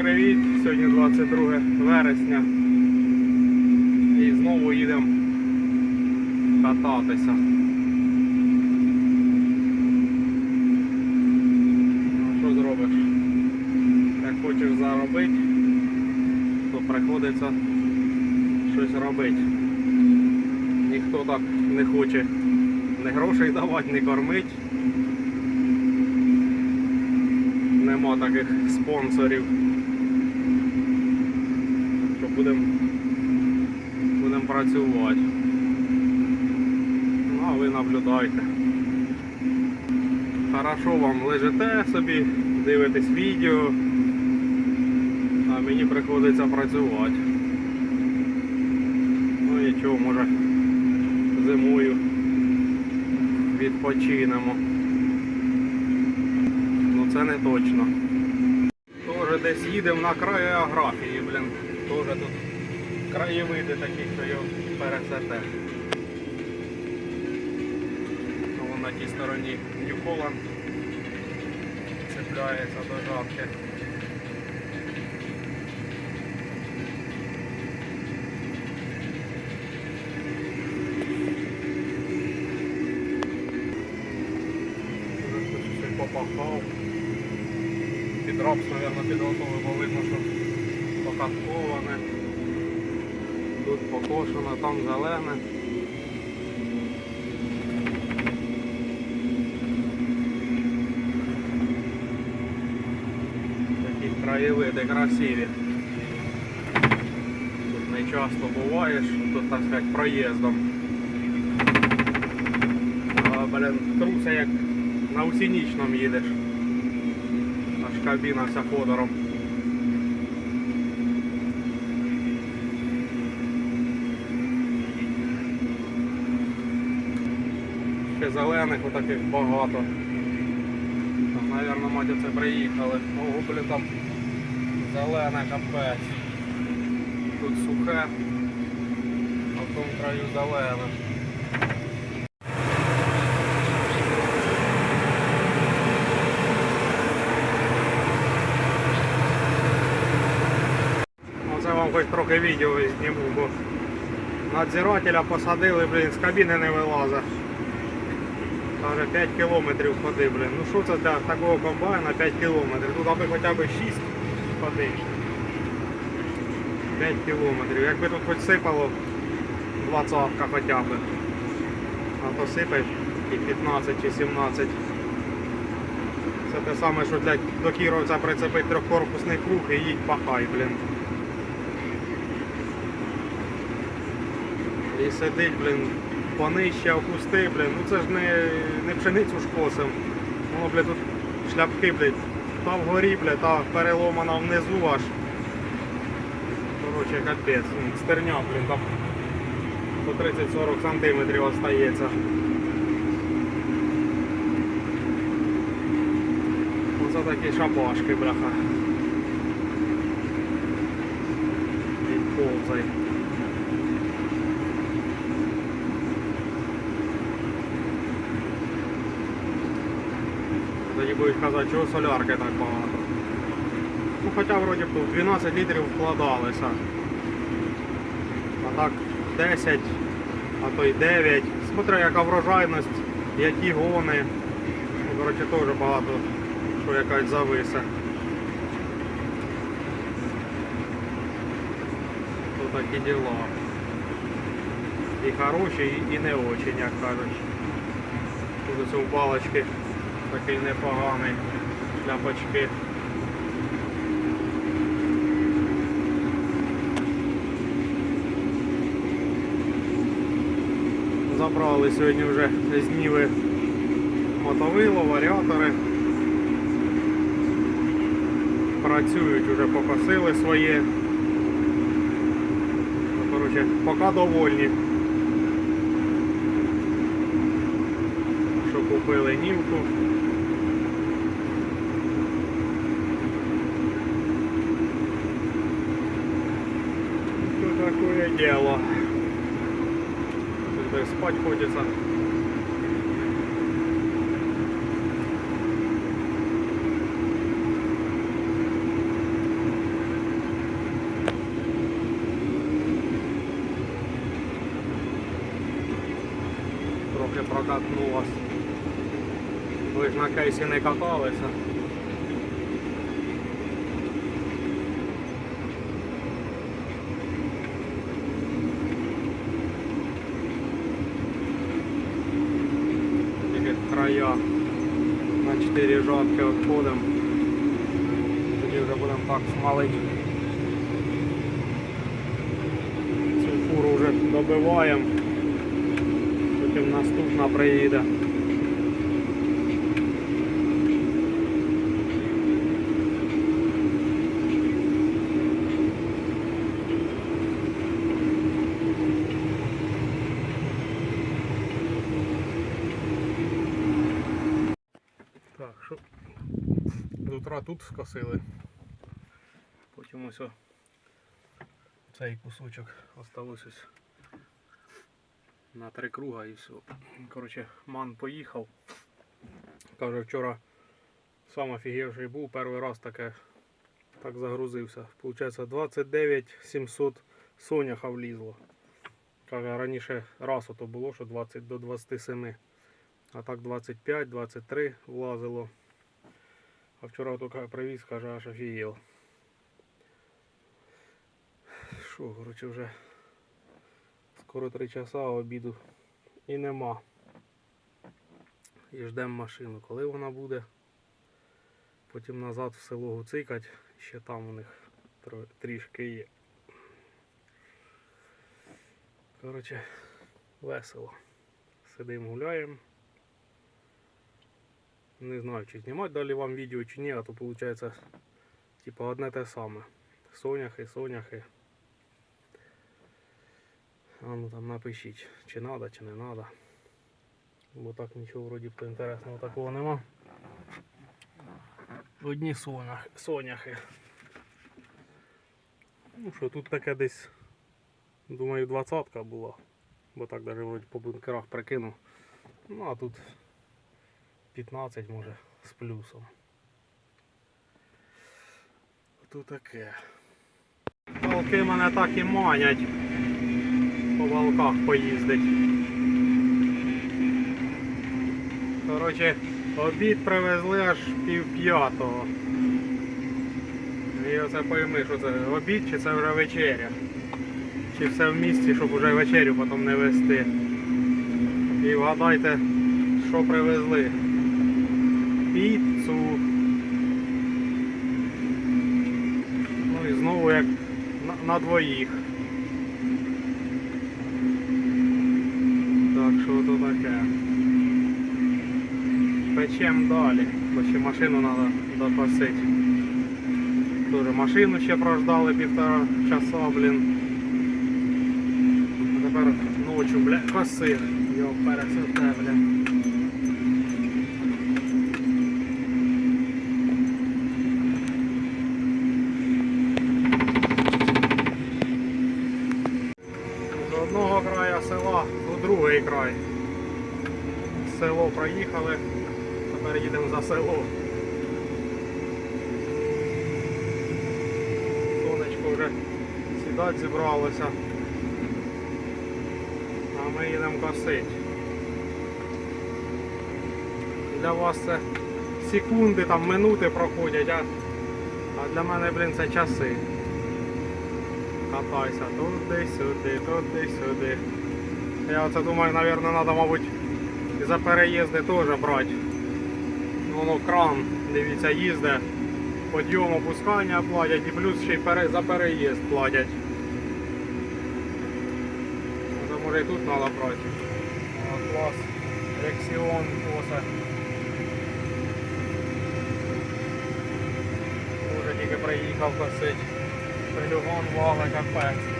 привіт! Сьогодні 22 вересня. І знову їдемо кататися. Ну, що зробиш? Як хочеш заробити, то приходиться щось робити. Ніхто так не хоче ні грошей давати, ні кормити. Нема таких спонсорів. Будемо будем працювати. Ну, а ви наблюдайте. Хорошо вам лежите собі, дивитесь відео, а мені приходиться працювати. Ну нічого, може зимою відпочинемо. Ну це не точно. Тоже десь їдемо на край географії, блін. Тоже тут краєвиди такі, що його пересете. Вон на тій стороні Нью-Холланд цепляється до. Щось попахав. Під рапс, мабуть, підготовив, бо видно, що покатковане. Тут покошено, там зелене. Такі краєвиди красиві. Тут не часто буваєш, тут, так сказати, проїздом. А, блін, труся як на усінічному їдеш. Аж кабіна вся ходором. Ще зелених отаких багато. Там, Навірно, мать оце приїхали. Ого, блін, там зелене капець. Тут сухе, а в тому краю зелене. Оце вам хоч трохи відео зніму, бо надзирателя посадили, блін, з кабіни не вилазить. Каже 5 кілометрів ходи, блін. Ну що це для такого комбайна 5 кілометрів? Тут аби хоча б 6 ходи. 5 кілометрів. Якби тут хоч сипало 20 хоча б. А то сипать і 15 чи 17. Це те саме, що для до Кіровця прицепить трьохкорпусний круг і їдь пахай, блін. І сидить, блін, понища в кусти, блін. Ну це ж не, не пшеницю ж косим. Воно, блін, тут шляпки, блін, та вгорі, блін, та переломана внизу аж. Короче, капець. Ну, Стерня, блін, там по 30-40 сантиметрів остається. Оце такі шапашки, бляха. І повзай. Тоді будуть казати, чого солярки так багато. Ну хоча вроді б 12 літрів вкладалися. А так 10, а то й 9. Смотря яка врожайність, які гони. Ну, коротше, теж багато, що якась зависе. То такі діла. І хороші, і не очень, як кажуть. Тут у балочки такий непоганий шляпочки. Забрали сьогодні вже з Ніви мотовило, варіатори. Працюють, вже покосили своє. Ну, Коротше, поки довольні. Що купили нівку. Такое дело. Когда спать хочется. Трохи прокатнулась. Ви ж на кейсі не каталися. Края на 4 жатки відходимо. Тоді вже будемо так смалити. Цю фуру вже добиваємо. Потім наступна приїде. Так, що тут скосили. Потім ось цей кусочок осталось ось на три круга і все. Коротше, ман поїхав. Каже, вчора сам офігівший був, перший раз таке так загрузився. Получається 29 700 соняха влізло. Каже, раніше раз ото було, що 20 до 27. А так 25-23 влазило. А вчора каже, привіз, каже, аж офігел. Що, коротше, вже скоро 3 часа обіду і нема. І ждемо машину. Коли вона буде? Потім назад в село гуцикать. Ще там у них трішки є. Коротше, весело. Сидимо, гуляємо. Не знаю, чи знімати далі вам відео чи ні, а то виходить типа одне те саме. Соняхи, соняхи. А ну там напишіть, чи треба, чи не треба. Бо так нічого вроді б інтересного такого нема. Одні сонях, соняхи. Ну що, тут таке десь, думаю, двадцятка була. Бо так навіть по бункерах прикинув. Ну а тут 15 може з плюсом. Тут таке. Волки мене так і манять. По волках поїздить. Коротше, обід привезли аж пів п'ятого. І оце пойми, що це обід чи це вже вечеря. Чи все в місті, щоб вже вечерю потім не вести. І вгадайте, що привезли. Піцу. Ну і знову як на, на двоїх. Так, що то таке. Печем далі, бо ще машину треба докосити. Тоже машину ще прождали півтора часа, блін. А тепер ночі, бля, косив. Його пересете, бля. З одного краю села у другий край. Село проїхали, тепер їдемо за село. Сонечко вже сідати зібралося. А ми їдемо косити. Для вас це секунди, там минути проходять, а, а для мене, блін, це часи. Катайся туди-сюди, туди-сюди. Я оце думаю, напевно, треба, мабуть, і за переїзди теж брати. Воно кран, дивіться, їздить. Подйом опускання платять і плюс ще й за переїзд платять. Може, може і тут треба брати. О, клас. Рексіон осе. Уже тільки приїхав косить. Полігон вага капець.